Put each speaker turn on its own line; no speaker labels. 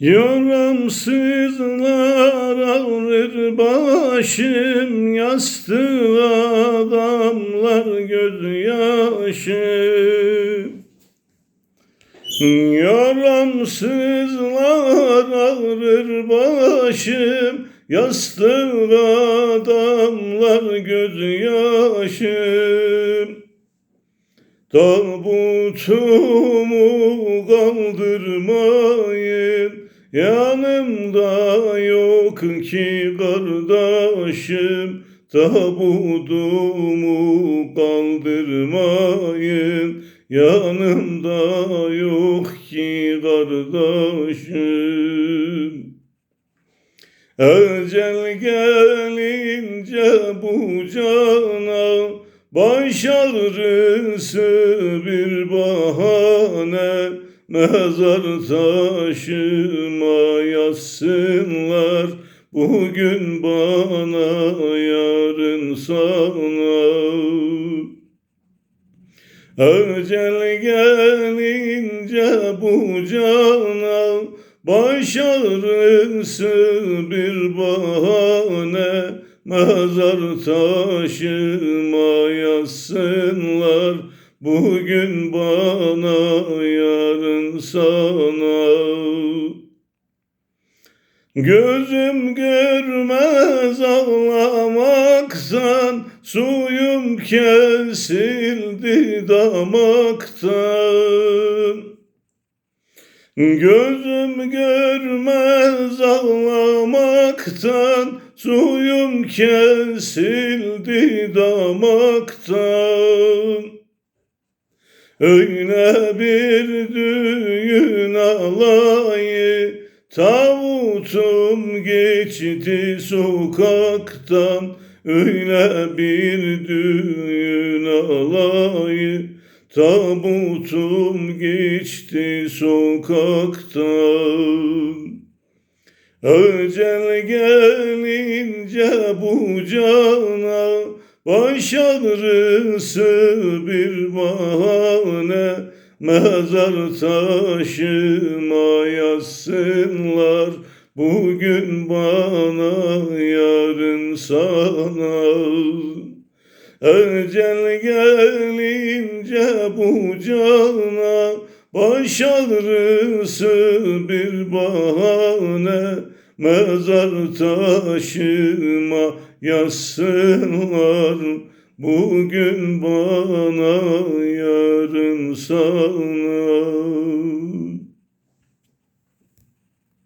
Yoramsızlar ağrır başım Yastığa damlar gözyaşım Yoramsızlar ağrır başım Yastığa damlar gözyaşım Tabutumu kaldırmayın Yanımda yok ki kardeşim. Tabutumu kaldırmayın. Yanımda yok ki kardeşim. Ecel gelince bu cana Baş ağrısı bir bahane Mezar taşıma yazsınlar Bugün bana yarın sana. Ecel gelince bu cana Baş ağrısı bir bahane. Mezar taşıma yazsınlar Bugün bana yarın sana. Gözüm görmez ağlamaktan Suyum kesildi damaktan. Gözüm görmez ağlamaktan Suyum kesildi damaktan Öyle bir düğün alayı Tavutum geçti sokaktan. Öyle bir düğün alayı Tabutum geçti sokaktan. Ecel gelince bu cana Baş ağrısı bir bahane Mezar taşıma yazsınlar. Bugün bana yarın sana. Ecel gelince bu cana Baş ağrısı bir bahane. Mezar taşıma yazsınlar Bugün bana yarın sana